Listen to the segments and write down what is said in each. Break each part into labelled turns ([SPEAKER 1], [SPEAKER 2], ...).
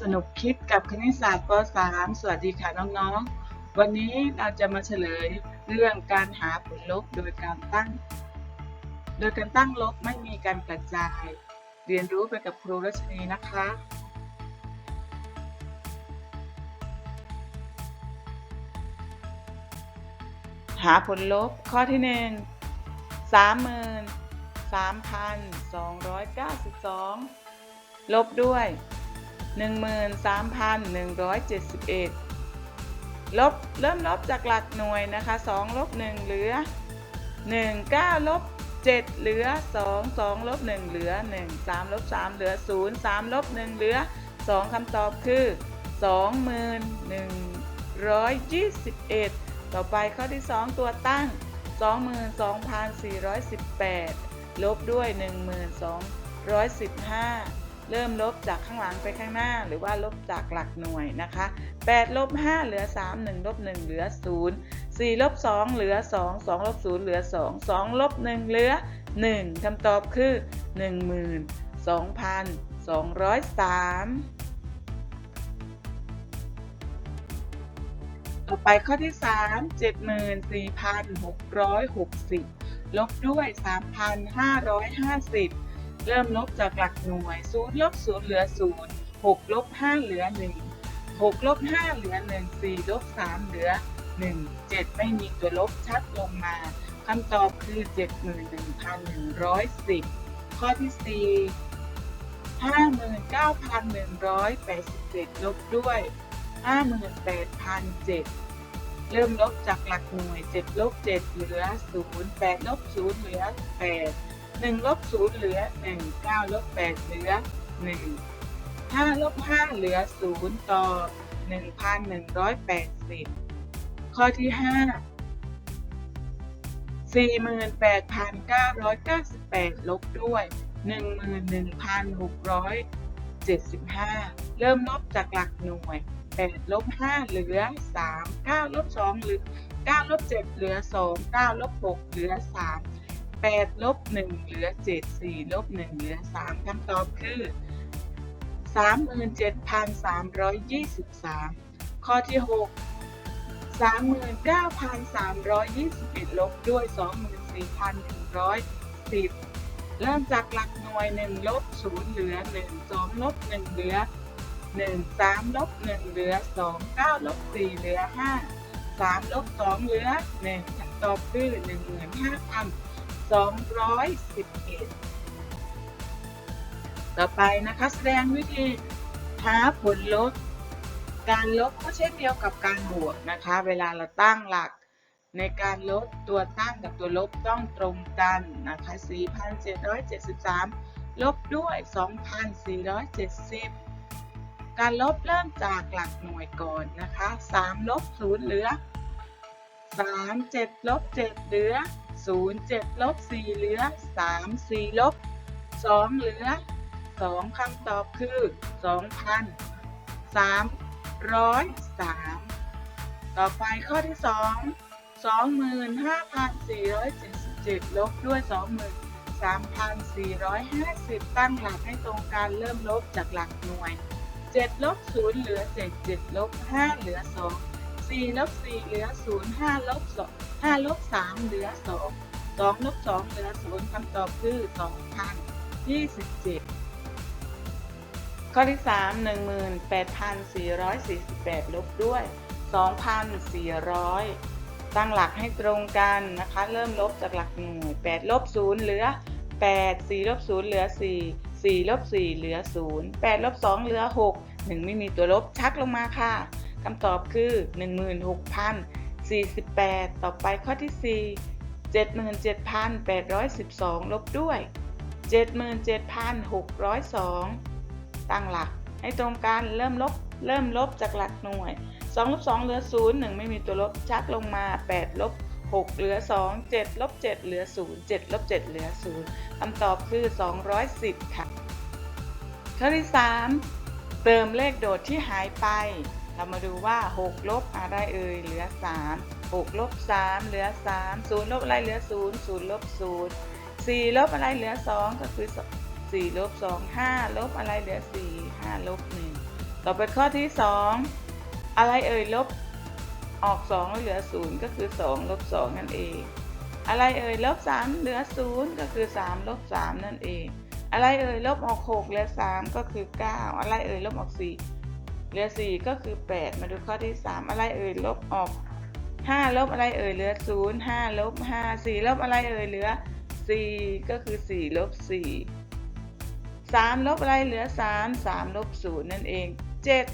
[SPEAKER 1] สนุกคิดกับคณิตศาสตร์ป .3 สวัสดีค่ะน้องๆ วันนี้เราจะมาเฉลยเรื่องการหาผลลบโดยการตั้ง โดยการตั้งลบไม่มีการกระจาย เรียนรู้ไปกับครูรัชนีนะคะ หาผลลบข้อที่หนึ่งสามหมื่นสามพันสองร้อยเก้าสิบสองลบด้วย 13,171 ลบเริ่มลบจากหลักหน่วยนะคะ2ลบ1เหลือ 1 9ลบ7เหลือ 2 2ลบ1เหลือ 1 3ลบ3เหลือ 0 3ลบ1เหลือ 2คำตอบคือ 21,121 ต่อไปข้อที่ 2 ตัวตั้ง 22,418 ลบด้วย 1215 เริ่มลบจากข้างหลังไปข้างหน้า หรือว่าลบจากหลักหน่วยนะคะ8ลบ5เหลือ 3 1ลบ1เหลือ 0 4ลบ2เหลือ 2 2ลบ0เหลือ 2 2ลบ1เหลือ 1คำตอบคือ 12,203ต่อไปข้อที่ 3 74,660 ลบด้วย 3,550 เริ่มลบจากหลักหน่วย0ลบ0เหลือ0 6ลบ5เหลือ1 6ลบ5เหลือ1 4ลบ3เหลือ1 7ไม่มีตัวลบชัดลงมาคำตอบคือ71,110ข้อที่4 59,187ลบด้วย58,007เริ่มลบจากหลักหน่วย7ลบ7เหลือ0 8ลบ0เหลือ หนึ่งลบศูนย์เหลือหนึ่งเก้าลบแปดเหลือหนึ่งห้าลบห้าเหลือศูนย์ต่อหนึ่งพันหนึ่งร้อยแปดสิบข้อที่ห้าสี่หมื่นแปดพันเก้าร้อยเก้าสิบแปดลบด้วยหนึ่งหมื่นหนึ่งพันหกร้อยเจ็ดสิบห้าเริ่มลบจากหลักหน่วยแปดลบห้าเหลือสามเก้าลบสองเหลือเก้าลบเจ็ดเหลือสองเก้าลบหกเหลือสาม 8 ลบ 1 เหลือ 7 4 ลบ 1 เหลือ 3คำตอบคือ 37,323 ข้อที่ 6 39,321 ลบด้วย 24,110 เริ่มจากหลักหน่วย 1 ลบ 0 เหลือ 1 2 ลบ 1 เหลือ 1 3 ลบ 1 เหลือ 2 9 ลบ 4 เหลือ 5 3 ลบ 2 เหลือ 1คำตอบคือ 15,000 211 ต่อไปนะคะแสดงวิธีหาผลลบ การลบก็เช่นเดียวกับการบวกนะคะ เวลาเราตั้งหลักในการลบตัวตั้งกับตัวลบต้องตรงกันนะคะ 4,773 ลบด้วย 2,470 การลบเริ่มจากหลักหน่วยก่อนนะคะ 3 ลบ 0 เหลือ 3 7 ลบ 7 เหลือ 0 7ลบ4เหลือ 3 4ลบ2เหลือ 2คำตอบคือ 2,303 ต่อไปข้อที่ 2 25,477 ลบด้วย 23,450 ตั้งหลักให้ตรงกันเริ่มลบจากหลักหน่วย 7 ลบ 0 เหลือ 7 7 ลบ 5 เหลือ 2 สี่ลบสี่เหลือศูนย์ห้าลบสองห้าลบสามเหลือสองสองลบสองเหลือศูนย์คำตอบคือสองพันยี่สิบเจ็ดข้อที่สามหนึ่งหมื่นแปดพันสี่ร้อยสี่สิบแปดลบด้วยสองพันสี่ร้อยตั้งหลักให้ตรงกันนะคะ เริ่มลบจากหลักหน่วยแปดลบศูนย์เหลือแปดสี่ลบศูนย์เหลือสี่สี่ลบสี่เหลือศูนย์แปดลบสองเหลือหกหนึ่งไม่มีตัวลบชักลงมาค่ะ คำตอบคือ 16,048 ต่อไปข้อที่ 4 77,812 ลบด้วย 77,602 ตั้งหลักให้ตรงกันเริ่มลบ เริ่มลบจากหลักหน่วย 2 ลบ 2 เหลือ 0 1 ไม่มีตัวลบชักลงมา 8 ลบ 6 เหลือ 2 7 ลบ 7 เหลือ 0 7 ลบ 7 เหลือ 0คำตอบคือ 210 ค่ะข้อที่ 3 เติมเลขโดดที่หายไป เรามาดูว่า 6 ลบอะไรเอ่ยเหลือ 3 6 ลบ 3 เหลือ 3 0 ลบอะไรเหลือ 0 0 ลบ 0 4 ลบอะไรเหลือ 2 ก็คือ 4 ลบ 2 5 ลบอะไรเหลือ 4 5 ลบ 1 ต่อไปข้อที่สองอะไรเอ่ยลบออกสองแล้วเหลือศูนย์ก็คือสองลบสองนั่นเอง อะไรเอ่ยลบสามเหลือศูนย์ก็คือสามลบสามนั่นเอง อะไรเอ่ยลบออกหกเหลือสามก็คือเก้าอะไรเอ่ยลบออกสี่ เหลือสี่ก็คือแปดมาดูข้อที่สามอะไรเอ่ยลบออกห้าลบอะไรเอ่ยเหลือศูนย์ห้าลบห้าสี่ลบอะไรเอ่ยเหลือสี่ก็คือสี่ลบสี่สามลบอะไรเหลือสามสามลบศูนย์นั่นเองเจ็ด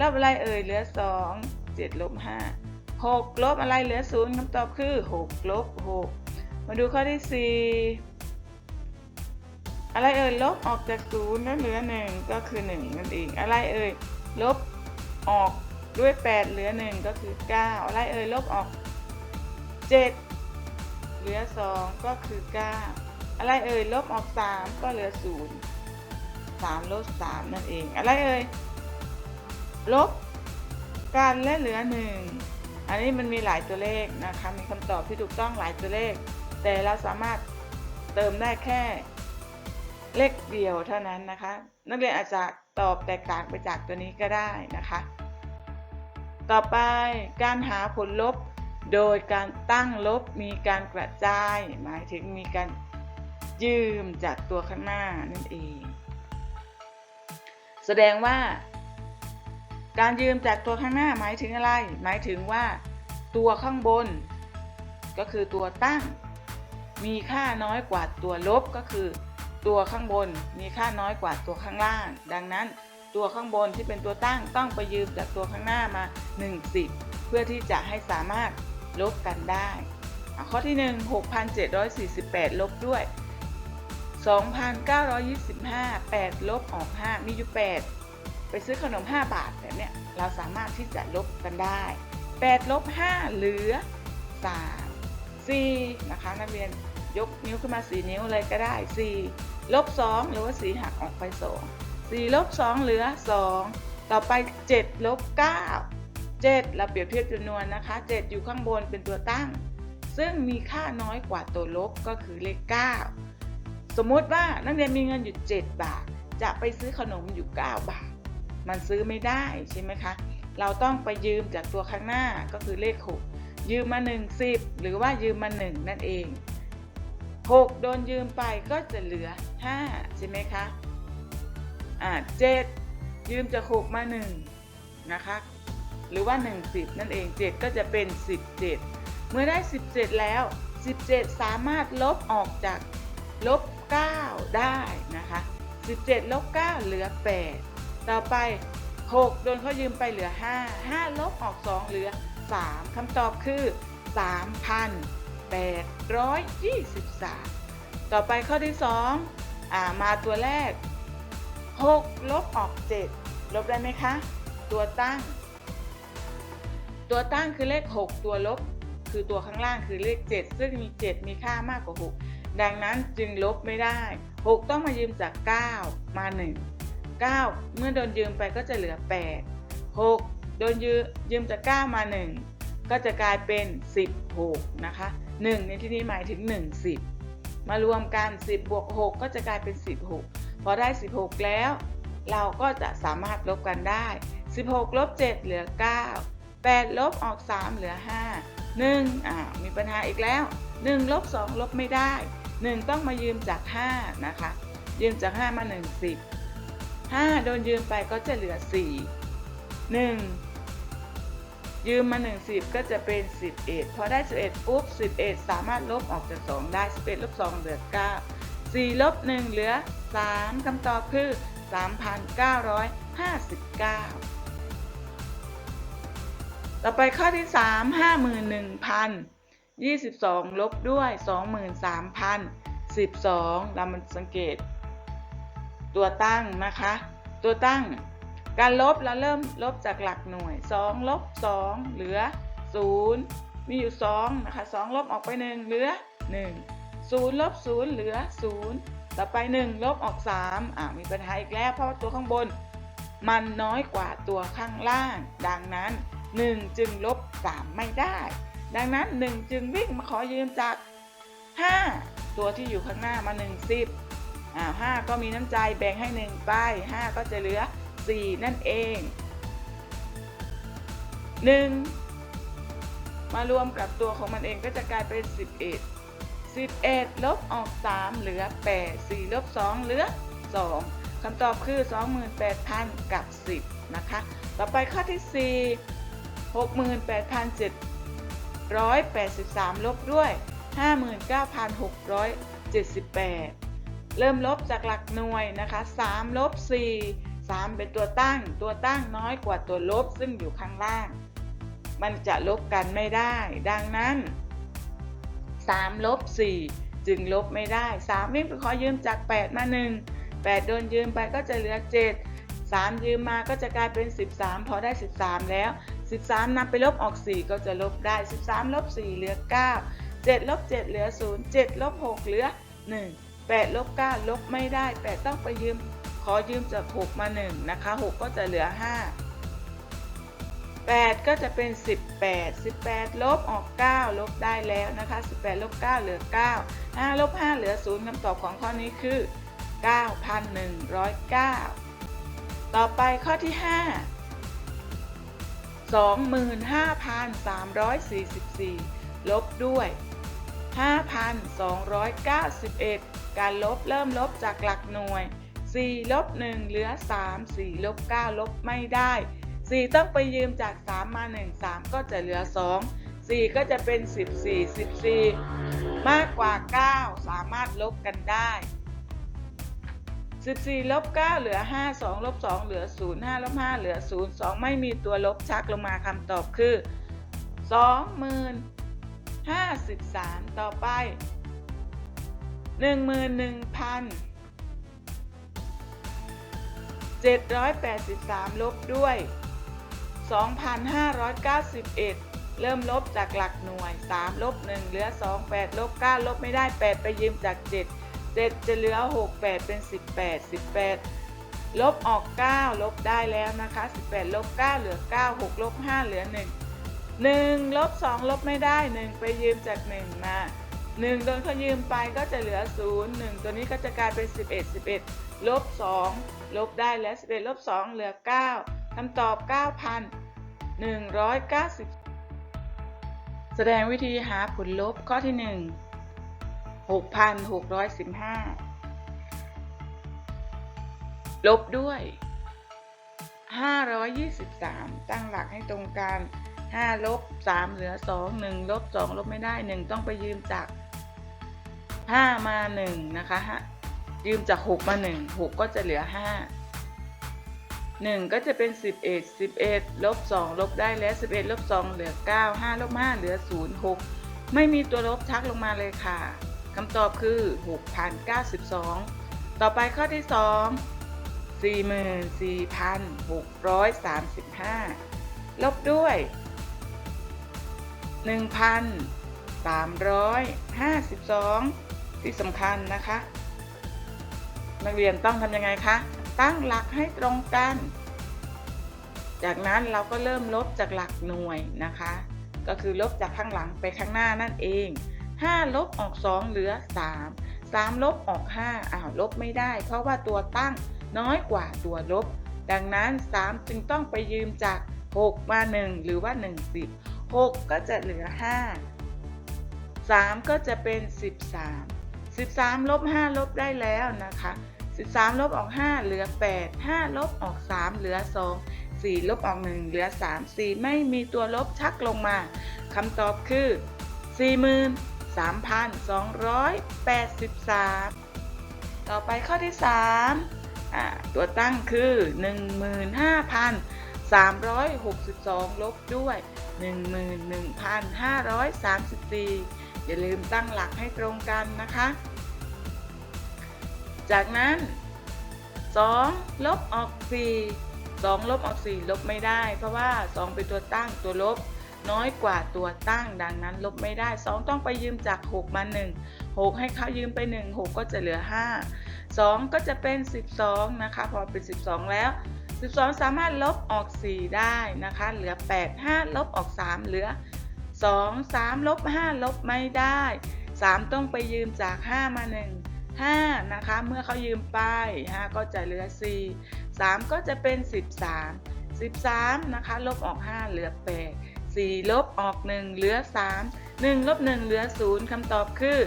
[SPEAKER 1] ลบอะไรเอ่ยเหลือสองเจ็ดลบห้าหกลบอะไรเหลือศูนย์คำตอบคือหกลบหกมาดูข้อที่สี่อะไรเอ่ยลบออกจากศูนย์แล้วเหลือหนึ่งก็คือหนึ่งนั่นเองอะไรเอ่ย ลบออกด้วยแปดเหลือหนึ่งก็คือเก้าอะไรเอ่ยลบออกเจ็ดเหลือสองก็คือเก้าอะไรเอ่ยลบออกสามก็เหลือศูนย์สามลบสามนั่นเอง อะไรเอ่ยลบกันและเหลือหนึ่งอันนี้มันมีหลายตัวเลขนะคะ มีคำตอบที่ถูกต้องหลายตัวเลข แต่เราสามารถเติมได้แค่เลขเดียวเท่านั้นนะคะ นักเรียนอาจจะ ตอบแตกต่างไปจากตัวนี้ก็ได้นะคะ ต่อไปการหาผลลบโดยการตั้งลบมีการกระจาย หมายถึงมีการยืมจากตัวข้างหน้านั่นเอง แสดงว่า การยืมจากตัวข้างหน้าหมายถึงอะไร หมายถึงว่า ตัวข้างบน ก็คือตัวตั้ง มีค่าน้อยกว่าตัวลบก็คือ ตัวข้างบนมีค่าน้อยกว่าตัวข้างล่าง ดังนั้นตัวข้างบนที่เป็นตัวตั้งต้องไปยืมจากตัวข้างหน้ามา 10 เพื่อที่จะให้สามารถลบกันได้อะข้อที่ 1 6,748 ลบด้วย 2,925 8 ลบออก 5 มีอยู่ 8 ไปซื้อขนม 5 บาทแบบเนี้ยเราสามารถที่จะลบกันได้ 8 ลบ 5 เหลือ 3 4 นะคะนักเรียน ยกนิ้วขึ้นมา 4 นิ้วเลยก็ได้ 4 ลบ 2 หรือว่า 4 หักออกไป 2 4 ลบ 2 เหลือ 2 ต่อไป 7 ลบ 9 7 เราเปรียบเทียบจำนวนนะคะ 7 อยู่ข้างบนเป็นตัวตั้ง ซึ่งมีค่าน้อยกว่าตัวลบก็คือเลข 9 สมมติว่านักเรียนมีเงินอยู่ 7 บาท จะไปซื้อขนมอยู่ 9 บาท มันซื้อไม่ได้ใช่ไหมคะ เราต้องไปยืมจากตัวข้างหน้าก็คือเลข 6 ยืมมา 1 10 หรือว่ายืมมา 1 นั่นเอง 6 โดนยืมไปก็จะเหลือ 5 ใช่ไหมคะอ่า7ยืมจาก 6 มา 1 นะคะ หรือว่า 1 10 นั่นเอง 7 ก็จะเป็น 17 เมื่อได้ 17 แล้ว 17 สามารถลบออกจากลบ 9 ได้นะคะ 17 ลบ 9 เหลือ 8 ต่อไป 6 โดนเขายืมไปเหลือ 5 5 ลบออก 2 เหลือ 3 คำตอบคือ 823 ต่อไปข้อที่2อ่ามาตัวแรก 6 ลบออก 7 ลบได้ไหมคะ ตัวตั้ง ตัวตั้งคือเลข 6 ตัวลบ คือตัวข้างล่างคือเลข 7 ซึ่งมี 7 มีค่ามากกว่า 6 ดังนั้นจึงลบไม่ได้ 6 ต้องมายืมจาก 9 มา 1 9 เมื่อโดนยืมไปก็จะเหลือ 8 6 โดนยืมยืมจาก 9 มา 1 ก็จะกลายเป็น 16 นะคะ 1 ในที่นี้หมายถึง 1 10 มารวมกัน 10บวก6ก็จะกลายเป็น 16 พอได้ 16 แล้ว เราก็จะสามารถลบกันได้ 16ลบ7เหลือ 9 8ลบออก 3 เหลือ 5 1อ่ามีปัญหาอีกแล้ว 1 ลบ 2 ลบไม่ได้ 1 ต้องมายืมจาก 5 นะคะ ยืมจาก 5 มา 1 10 5 โดนยืมไปก็จะเหลือ 4 1 ยืมมา1 10 ก็จะเป็น 11 พอได้ 11 ปุ๊บ 11 สามารถลบออกจาก 2 ได้ 11 ลบ 2 เหลือ 9 4 ลบ 1 เหลือ 3 คำตอบคือ 3,959 ต่อไปข้อที่ 3 51,000 22 ลบด้วย 23,000 12 เรามันสังเกต ตัวตั้งนะคะ ตัวตั้ง การลบเราเริ่มลบจากหลักหน่วย 2 ลบ 2 เหลือ 0 มีอยู่ 2 นะคะ 2 ลบออกไป 1 เหลือ 1 0ลบ0เหลือ 0 ต่อไป 1 ลบออก 3อ่ามีปัญหาอีกแล้วเพราะว่าตัวข้างบน มันน้อยกว่าตัวข้างล่าง ดังนั้น 1 จึงลบ 3 ไม่ได้ ดังนั้น 1 จึงวิ่งมาขอยืมจาก 5 ตัวที่อยู่ข้างหน้ามา 1 10อ่า5ก็มีน้ำใจแบ่งให้ 1 ไป 5 ก็จะเหลือ 4 นั่นเอง 1 มารวมกับตัวของมันเองก็จะกลายเป็น 11 11 ลบออก 3 เหลือ 8 4 ลบ 2 เหลือ 2คำตอบคือ 28,000 กับ 10 นะคะ ต่อไปข้อที่ 4 68,783 ลบด้วย 59,678 เริ่มลบจากหลักหน่วยนะคะ 3 ลบ 4 3 เป็นตัวตั้ง ตัวตั้งน้อยกว่าตัวลบซึ่งอยู่ข้างล่าง มันจะลบกันไม่ได้ ดังนั้น 3 ลบ 4 จึงลบไม่ได้ 3 วิ่งไปขอยืมจาก 8 มา 1 8 โดนยืมไปก็จะเหลือ 7 3 ยืมมาก็จะกลายเป็น 13 พอได้ 13 แล้ว 13นำไปลบออก 4 ก็จะลบได้ 13 ลบ 4 เหลือ 9 7 ลบ 7 เหลือ 0 7 ลบ 6 เหลือ 1 8 ลบ 9 ลบไม่ได้ 8 ต้องไปยืม อยืมจาก 6 มา1นะคะ 6 ก็จะเหลือ 5 8 ก็จะเป็น 18 18 ลบออก 9 ลบได้แล้วนะคะ 18 ลบ 9 เหลือ 9 5 ลบ 5 เหลือ 0คำตอบของข้อนี้คือ 9,109 ต่อไปข้อที่ 5 25,344 ลบด้วย 5,291 การลบเริ่มลบจากหลักหน่วย 4ลบ1เหลือ 3 4ลบ9ลบไม่ได้ 4 ต้องไปยืมจาก 3 มา 1 3 ก็จะเหลือ 2 4 ก็จะเป็น 14 14 มากกว่า 9 สามารถลบกันได้ 14ลบ9เหลือ 5 2ลบ2เหลือ 0 5ลบ5เหลือ 0 2 ไม่มีตัวลบชักลงมาคำตอบคือ 20,053 ต่อไป 11,000 783 ลบด้วย 2,591 เริ่มลบจากหลักหน่วย 3 ลบ 1 เหลือ 2 8 ลบ 9 ลบไม่ได้ 8 ไปยืมจาก 7 7 จะเหลือ 6 8 เป็น 18 18 ลบออก 9 ลบได้แล้วนะคะ 18 ลบ 9 เหลือ 9 6 ลบ 5 เหลือ 1 1 ลบ 2 ลบไม่ได้ 1 ไปยืมจาก 1 มา1โดนเขายืมไปก็จะเหลือ 0 1 ตัวนี้ก็จะกลายเป็น 11 11 ลบ 2 ลบได้แล้ว11ลบ2เหลือ 9คำตอบ 9,190 แสดงวิธีหาผลลบข้อที่ 1 6,615 ลบด้วย 523 ตั้งหลักให้ตรงกัน5ลบ3เหลือ 2 1ลบ2ลบไม่ได้ 1 ต้องไปยืมจาก 5 มา 1 นะคะฮะ ยืมจาก 6 มา 1 6 ก็จะเหลือ 5 1 ก็จะเป็น 11 11 ลบ 2 ลบได้แล้ว 11 ลบ 2 เหลือ 9 5 ลบ 5 เหลือ 0 6 ไม่มีตัวลบชักลงมาเลยค่ะคำตอบคือ 6,092 ต่อไปข้อที่ 2 44,635 ลบด้วย 1,352 ที่สำคัญนะคะ นักเรียนต้องทำยังไงคะ ตั้งหลักให้ตรงกัน จากนั้นเราก็เริ่มลบจากหลักหน่วยนะคะ ก็คือลบจากข้างหลังไปข้างหน้านั่นเอง 5 ลบออก 2 เหลือ 3 3 ลบออก 5อ้าวลบไม่ได้ เพราะว่าตัวตั้งน้อยกว่าตัวลบ ดังนั้น 3 จึงต้องไปยืมจาก 6 มา 1 หรือว่า 1 10 6 ก็จะเหลือ 5 3 ก็จะเป็น 13 13 ลบ 5 ลบได้แล้วนะคะ 13 ลบออก 5 เหลือ 8 5 ลบออก 3 เหลือ 2 4 ลบออก 1 เหลือ 3 4 ไม่มีตัวลบชักลงมาคำตอบคือ 43,283 ต่อไปข้อที่ 3 ตัวตั้งคือ 15,362 ลบด้วย 11,534 อย่าลืมตั้งหลักให้ตรงกันนะคะ จากนั้น 2 ลบออก 4 2 ลบออก 4 ลบไม่ได้ เพราะว่า 2 เป็นตัวตั้งตัวลบ น้อยกว่าตัวตั้งดังนั้น ลบไม่ได้ 2 ต้องไปยืมจาก 6 มา 1 6 ให้เขายืมไป 1 6 ก็จะเหลือ 5 2 ก็จะเป็น 12 นะคะ พอเป็น 12 แล้ว 12 สามารถลบออก 4 ได้นะคะ เหลือ 8 5 ลบออก 3 เหลือ 2 3 ลบ 5 ลบไม่ได้ 3 ต้องไปยืมจาก 5 มา 1 5 นะคะ เมื่อเขายืมไป 5 ก็จะเหลือ 4 3 ก็จะเป็น 13 13 นะคะ ลบออก 5 เหลือ 8 4 ลบออก 1 เหลือ 3 1 ลบ 1 เหลือ 0คำตอบคือ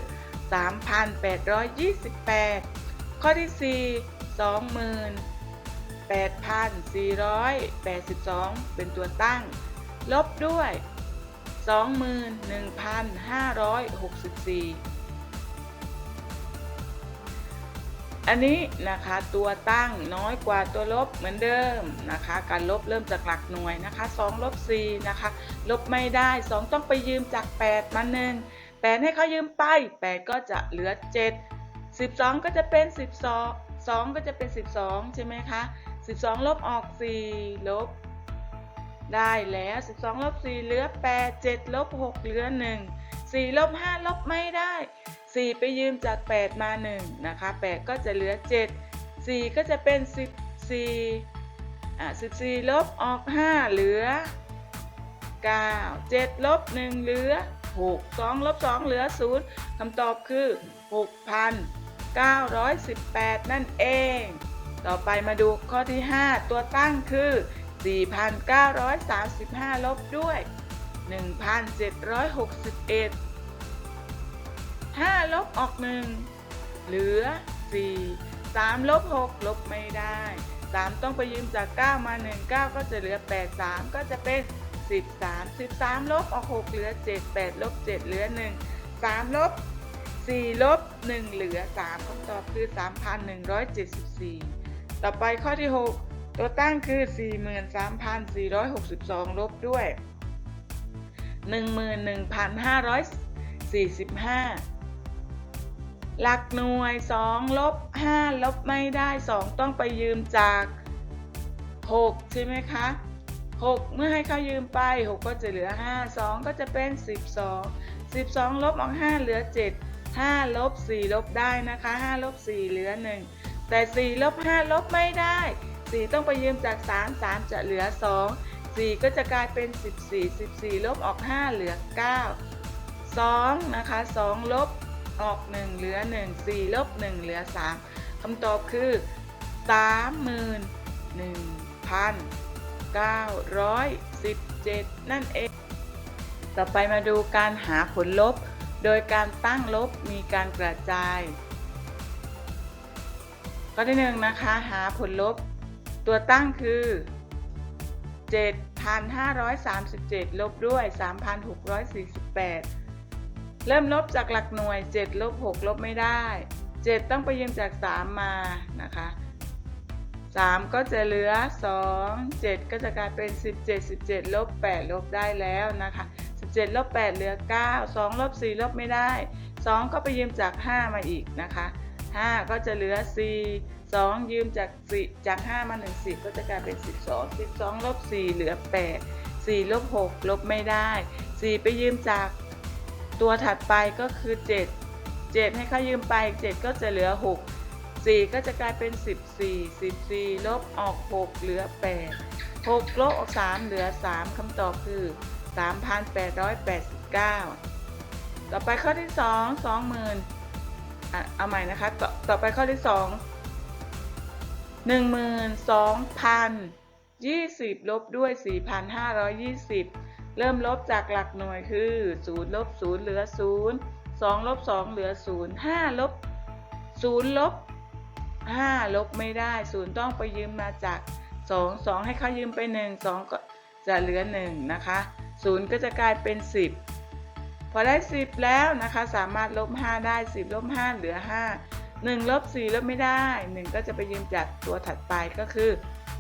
[SPEAKER 1] 3,828 ข้อที่ 4 28,482 เป็นตัวตั้ง ลบด้วย 21,564 อันนี้นะคะตัวตั้งน้อยกว่าตัวลบเหมือนเดิมนะคะ การลบเริ่มจากหลักหน่วยนะคะ2ลบ4นะคะ ลบไม่ได้ 2 ต้องไปยืมจาก 8 มา1 8 ให้เขายืมไป 8 ก็จะเหลือ 7 12 ก็จะเป็น 12 2 ก็จะเป็น 12 ใช่ไหมคะ 12 ลบออก 4 ลบ ได้แล้ว 12 ลบ 4 เหลือ 8 7 ลบ 6 เหลือ 1 4 ลบ 5 ลบไม่ได้ 4 ไปยืมจาก 8 มา 1 นะคะ 8 ก็จะเหลือ 7 4 ก็จะเป็น 14อะ14 ลบออก 5 เหลือ 9 7 ลบ 1 เหลือ 6 2 ลบ 2 เหลือ 0คำตอบคือ 6,918 นั่นเอง ต่อไปมาดูข้อที่ 5 ตัวตั้งคือ 4,935 ลบด้วย 1,761 5 ลบออก 1 เหลือ 4 3 ลบ 6 ลบไม่ได้ 3 ต้องไปยืมจาก 9 มา 1 9 ก็จะเหลือ 8 3 ก็จะเป็น 13 13 ลบออก 6 เหลือ 7 8 ลบ 7 เหลือ 1 3 ลบ 4 ลบ 1 เหลือ 3คำตอบคือ 3,174 ต่อไปข้อที่ 6 ตัวตั้งคือ 43,462 ลบด้วย 11,545 หลักหน่วย 2 ลบ 5 ลบไม่ได้ 2 ต้องไปยืมจาก 6 ใช่ไหมคะ 6 เมื่อให้เขายืมไป 6 ก็จะเหลือ 5 2 ก็จะเป็น 12 12 ลบออก5เหลือ 7 5 ลบ 4 ลบได้นะคะ 5 ลบ 4 เหลือ 1 แต่ 4 ลบ 5 ลบไม่ได้ 4 ต้องไปยืมจาก 3 3 จะเหลือ 2 4 ก็จะกลายเป็น 14 14 ลบออก 5 เหลือ 9 2 นะคะ 2 ลบ ออก 1 เหลือ 1 4ลบ1เหลือ 3คำตอบคือ 31,917 นั่นเอง ต่อไปมาดูการหาผลลบ โดยการตั้งลบมีการกระจายข้อที่หนึ่งนะคะหาผลลบ ตัวตั้งคือ 7,537 ลบด้วย 3,648 เริ่มลบจากหลักหน่วย 7 ลบ 6 ลบไม่ได้ 7 ต้องไปยืมจาก 3 มานะคะ 3 ก็จะเหลือ 2 7 ก็จะกลายเป็น 17 17 ลบ 8 ลบได้แล้วนะคะ 17 ลบ 8 เหลือ 9 2 ลบ 4 ลบไม่ได้ 2 ก็ไปยืมจาก 5 มาอีกนะคะ 5 ก็จะเหลือ 4 2 ยืมจาก4จาก 5 มา 1 10 ก็จะกลายเป็น 12 12 ลบ 4 เหลือ 8 4 ลบ 6 ลบไม่ได้ 4 ไปยืมจาก ตัวถัดไปก็คือ 7 7 ให้เขายืมไป 7 ก็จะเหลือ 6 4 ก็จะกลายเป็น 14 14 ลบออก 6 เหลือ 8 6 ลบออก 3 เหลือ 3คำตอบคือ 3,889 ต่อไปข้อที่ 2 20,000อะเอาใหม่นะคะตต่อไปข้อที่ 2 12,020 ลบด้วย 4,520 เริ่มลบจากหลักหน่วยคือ0ลบ0เหลือ 0 2ลบ2เหลือ 0 5ลบ0ลบ5ลบไม่ได้ 0 ต้องไปยืมมาจาก 2 2 ให้เขายืมไป 1 2 ก็จะเหลือ 1 นะคะ 0 ก็จะกลายเป็น 10 พอได้ 10 แล้วนะคะ สามารถลบ 5 ได้ 10 ลบ 5 เหลือ 5 1ลบ4ลบไม่ได้ 1 ก็จะไปยืมจากตัวถัดไปก็คือ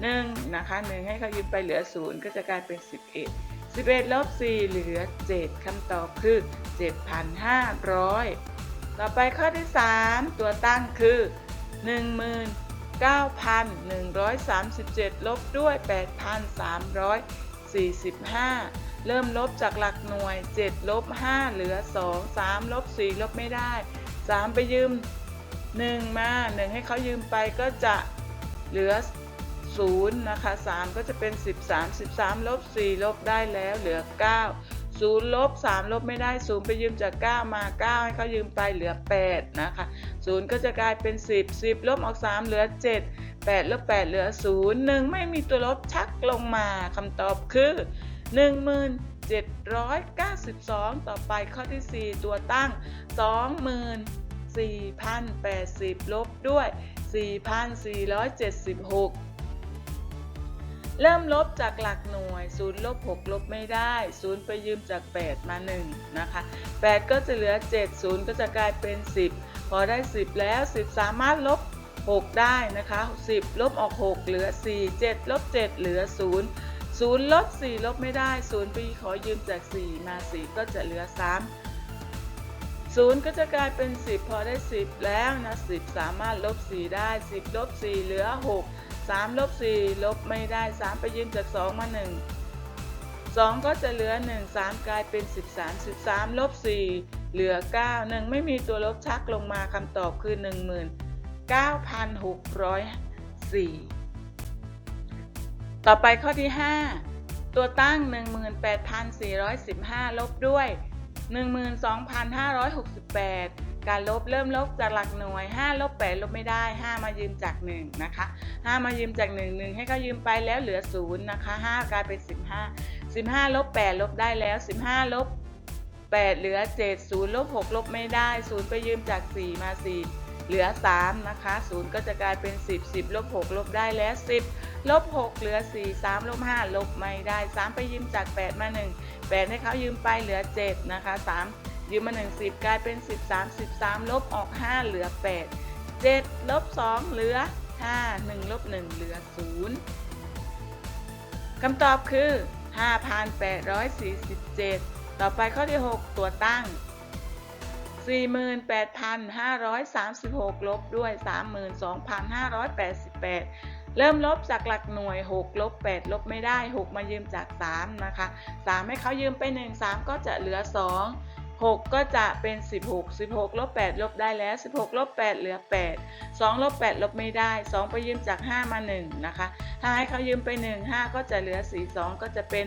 [SPEAKER 1] 1 นะคะ 1 ให้เขายืมไปเหลือ 0 ก็จะกลายเป็น 11 11 ลบ 4 เหลือ 7คำตอบคือ 7,500 ต่อไปข้อที่ 3 ตัวตั้งคือ 19,137 ลบด้วย 8,345 เริ่มลบจากหลักหน่วย 7 ลบ 5 เหลือ 2 3 ลบ 4 ลบไม่ได้ 3 ไปยืม 1 มา 1 ให้เขายืมไปก็จะเหลือ 0นะคะ3ก็จะเป็น 13 13ลบ4ลบได้แล้วเหลือ9ศูนย์ลบสามลบไม่ได้ศูนย์ไปยืมจากเก้ามาเก้าให้เขายืมไปเหลือแปดนะคะศูนย์ก็จะกลายเป็นสิบสิบลบออกสามเหลือเจ็ดแปดลบแปดเหลือศูนย์หนึ่งไม่มีตัวลบชักลงมาคำตอบคือหนึ่งหมื่นเจ็ดร้อยเก้าสิบสองต่อไปข้อที่สี่ตัวตั้งสองหมื่นสี่พันแปดสิบลบด้วยสี่พันสี่ร้อย เริ่มลบจากหลักหน่วย 0 ลบ 6 ลบไม่ได้ 0 ไปยืมจาก 8 มา 1 นะคะ 8 ก็จะเหลือ 7 0 ก็จะกลายเป็น 10 พอได้ 10 แล้ว 10 สามารถลบ 6 ได้นะคะ 10 ลบออก 6 เหลือ 4 7 ลบ 7 เหลือ 0 0 ลบ 4 ลบไม่ได้ 0 ไปขอยืมจาก 4 มา 4 ก็จะเหลือ 3 0 ก็จะกลายเป็น 10 พอได้ 10 แล้วนะ 10 สามารถลบ 4 ได้ 10 ลบ 4 เหลือ 6 3ลบ4ลบไม่ได้ 3 ไปยืมจาก 2 มา 1 2 ก็จะเหลือ 1 3 กลายเป็น 13 13ลบ4เหลือ 9 1 ไม่มีตัวลบชักลงมาคำตอบคือ 19,604 ต่อไปข้อที่ 5 ตัวตั้ง 18,415 ลบด้วย 12,568 การลบเริ่มลบจากหลักหน่วย 5 ลบ 8 ลบไม่ได้ 5 มายืมจาก 1 นะคะ 5 มายืมจาก 1 1 ให้เขายืมไปแล้วเหลือ 0 นะคะ 5 กลายเป็น 15 15 ลบ 8 ลบได้แล้ว 15 ลบ 8 เหลือ 7 0 ลบ 6 ลบไม่ได้ 0 ไปยืมจาก 4 มา 4 เหลือ 3 นะคะ 0 ก็จะกลายเป็น 10 10 ลบ 6 ลบได้แล้ว 10 ลบ 6 เหลือ 4 3 ลบ 5 ลบไม่ได้ 3 ไปยืมจาก 8 มา 1 8 ให้เขายืมไปเหลือ 7 นะคะ 3 ยืมมา 1 10 กลายเป็น 13 13 ลบออก 5 เหลือ 8 7ลบ2เหลือ 5 1ลบ1เหลือ 0คำตอบคือ 5,847 ต่อไปข้อที่ 6 ตัวตั้ง 48,536 ลบด้วย 32,588 เริ่มลบจากหลักหน่วย 6 ลบ 8 ลบไม่ได้ 6 มายืมจาก 3 นะคะ 3 ให้เขายืมไป 1 3 ก็จะเหลือ 2 6 ก็จะเป็น 16 16ลบ8ลบได้แล้ว 16ลบ8เหลือ 8 2ลบ8ลบไม่ได้ 2 ไปยืมจาก 5 มา 1 นะคะ5ให้เขายืมไป 1 5 ก็จะเหลือ 4 2 ก็จะเป็น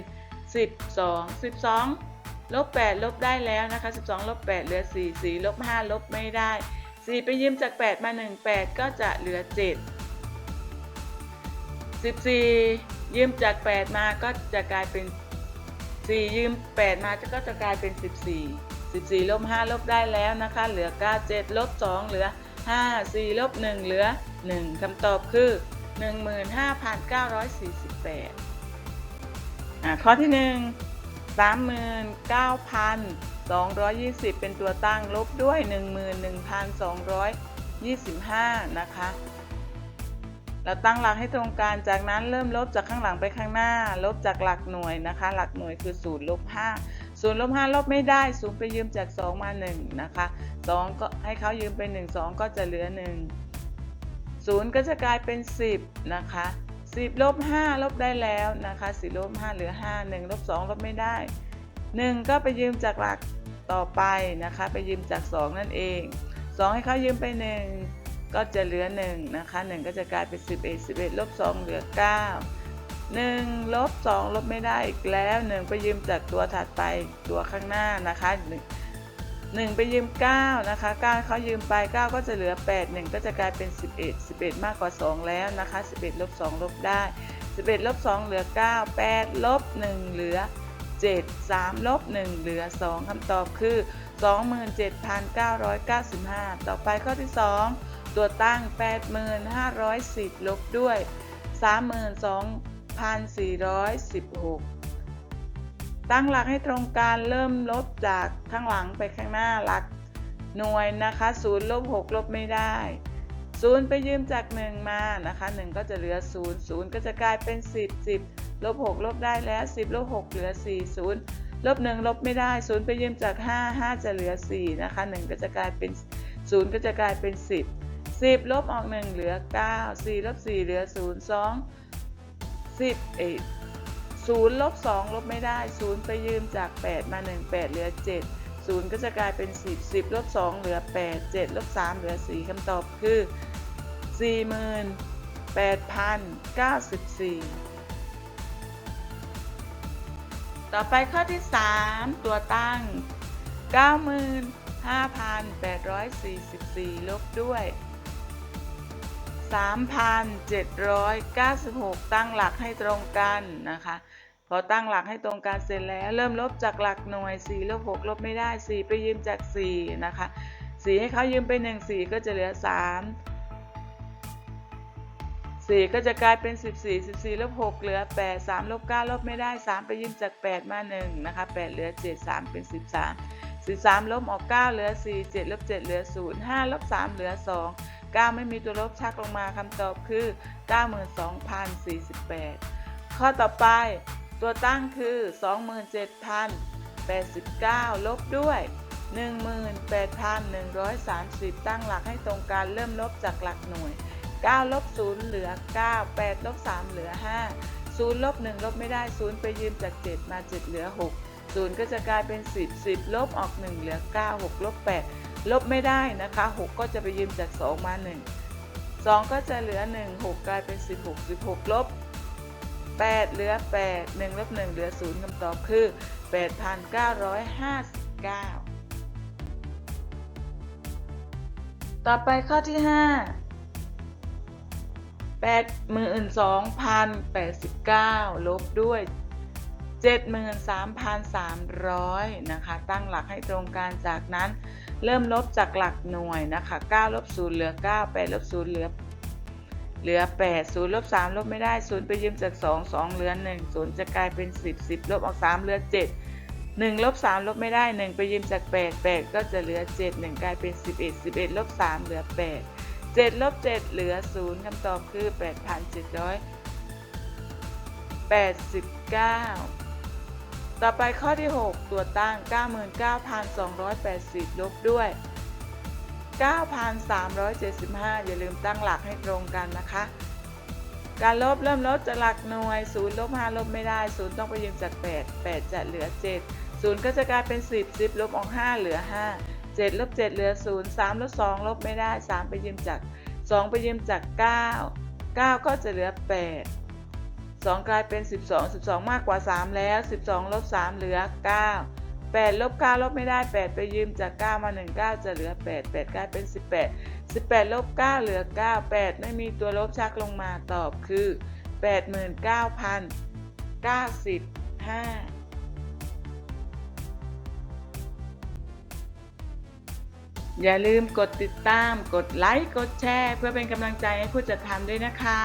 [SPEAKER 1] 12 12ลบ8ลบได้แล้วนะคะ 12ลบ8เหลือ 4 4ลบ5ลบไม่ได้ 4 ไปยืมจาก 8 มา 1 8 ก็จะเหลือ 7 14 ยืมจาก 8 มาก็จะกลายเป็น4ยืม8มาก็จะกลายเป็น 14 14 ลบ 5 ลบได้แล้วนะคะ เหลือ 9 7 ลบ 2 เหลือ 5 4 ลบ 1 เหลือ 1 คำตอบคือ 15,948อะข้อที่ 1 39,220 เป็นตัวตั้งลบด้วย 11,225 นะคะเราตั้งหลักให้ตรงกัน จากนั้นเริ่มลบจากข้างหลังไปข้างหน้า ลบจากหลักหน่วยนะคะ หลักหน่วยคือ0ลบ 5 0ลบ5ลบไม่ได้0ไปยืมจาก 2 มา 1 นะคะ 2 ก็ให้เขายืมไป 1 2 ก็จะเหลือ 1 0 ก็จะกลายเป็น 10 นะคะ 10ลบ5ลบได้แล้วนะคะ10ลบ5เหลือ 5 1ลบ2ลบไม่ได้ 1 ก็ไปยืมจากหลักต่อไปนะคะ ไปยืมจาก 2 นั่นเอง 2 ให้เขายืมไป 1 ก็จะเหลือ 1 นะคะ 1 ก็จะกลายเป็น 11 11ลบ2เหลือ 9 1ลบ2ลบไม่ได้อีกแล้ว 1 ไปยืมจากตัวถัดไปตัวข้างหน้านะคะ1 1ไปยืม 9 นะคะ 9เขายืมไป 9 ก็จะเหลือ 8 1 ก็จะกลายเป็น 11 11 มากกว่า 2 แล้วนะคะ 11 ลบ 2 ลบได้ 11 ลบ 2 เหลือ 9 8 ลบ 1 เหลือ 7 3 ลบ 1 เหลือ 2 คำตอบคือ 27,995 ต่อไปข้อที่ 2 ตัวตั้ง 8,510 ลบด้วย 32,000 32,416 ตั้งหลักให้ตรงกันเริ่มลบจากข้างหลังไปข้างหน้าหลักหน่วยนะคะ0ลบ6ลบไม่ได้ 0 ไปยืมจาก 1 มานะคะ 1 ก็จะเหลือ 0 0 ก็จะกลายเป็น 10 10ลบ6ลบได้แล้ว 10ลบ6เหลือ 4 0ลบ1ลบไม่ได้ 0 ไปยืมจาก 5 5 จะเหลือ 4 นะคะ 1 ก็จะกลายเป็น 0 ก็จะกลายเป็น 10 10ลบออก 1 เหลือ 9 4ลบ4เหลือ 0 2 10เอย0ลบ2ลบไม่ได้0ไปยืมจาก 8 มา 1 8 เหลือ 7 0 ก็จะกลายเป็น 10 10ลบ2เหลือ 8 7ลบ3เหลือ 4คำตอบคือ 48,094 ต่อไปข้อที่ 3 ตัวตั้ง 95,844 ลบด้วย 3,796 ตั้งหลักให้ตรงกันนะคะ พอตั้งหลักให้ตรงกันเสร็จแล้ว เริ่มลบจากหลักหน่วย 4 ลบ 6 ลบไม่ได้ 4 ไปยืมจาก 4 นะคะ 4 ให้เขายืมไป 1 4 ก็จะเหลือ 3 4 ก็จะกลายเป็น 14 14ลบ6เหลือ 8 3ลบ9ลบไม่ได้ 3 ไปยืมจาก 8 มา1นะคะ8เหลือ 7 3 เป็น 13 13ลบออก 9 เหลือ 4 7ลบ7เหลือ 0 5ลบ3เหลือ 2 9 ไม่มีตัวลบชักลงมาคำตอบคือ 92,048 ข้อต่อไปตัวตั้งคือ 27,089 ลบด้วย 18,130 ตั้งหลักให้ตรงกันเริ่มลบจากหลักหน่วย 9 ลบ 0 เหลือ 9 8 ลบ 3 เหลือ 5 0 ลบ 1 ลบไม่ได้ 0 ไปยืมจาก 7 มา 7 เหลือ 6 0 ก็จะกลายเป็น 10 10 ลบออก 1 เหลือ 9 6 ลบ 8 ลบไม่ได้นะคะ 6 ก็จะไปยืมจาก 2 มา 1 2 ก็จะเหลือ 1 6 กลายเป็น 16 16 ลบ 8 เหลือ 8 1 ลบ 1 เหลือ 0คำตอบคือ 8,959 ต่อไปข้อที่ 5 82,089 ลบด้วย 73,300 นะคะ ตั้งหลักให้ตรงกันจากนั้นเริ่มลบจากหลักหน่วยนะคะ9ลบ0เหลือ 9 8ลบ0เหลือ เหลือ 8 0ลบ3ลบไม่ได้ 0 ไปยืมจาก 2 2 เหลือ 1 0 จะกลายเป็น 10 10 ลบออก 3 เหลือ 7 1ลบ3ลบไม่ได้ 1 ไปยืมจาก 8 8 ก็จะเหลือ 7 1 กลายเป็น 11 11ลบ3เหลือ 8 7ลบ7เหลือ 0คำตอบคือ 8,700 89 ต่อไปข้อที่ 6 ตัวตั้ง 99,280 ลบด้วย 9,375 อย่าลืมตั้งหลักให้ตรงกันนะคะ การลบเริ่มลดจากหลักหน่วย 0 ลบ 5 ลบไม่ได้ 0 ต้องไปยืมจาก 8 8 จะเหลือ 7 0 ก็จะกลายเป็น 10 10 ลบออก5เหลือ 5 7 ลบ 7 เหลือ 0 3 ลบ 2 ลบไม่ได้ 3 ไปยืมจาก 2 ไปยืมจาก 9 9 ก็จะเหลือ 8 2 กลายเป็น 12 12 มากกว่า 3 แล้ว 12 ลบ 3 เหลือ 9 8 ลบ 9 ลบไม่ได้ 8 ไปยืมจาก 9 มา 1 9 จะเหลือ 8 8 กลายเป็น 18 18 ลบ 9 เหลือ 9 8 ไม่มีตัวลบชักลงมาตอบคือ 89,095อย่าลืมกดติดตาม กดไลค์ กดแชร์ เพื่อเป็นกำลังใจให้ผู้จัดทำด้วยนะคะ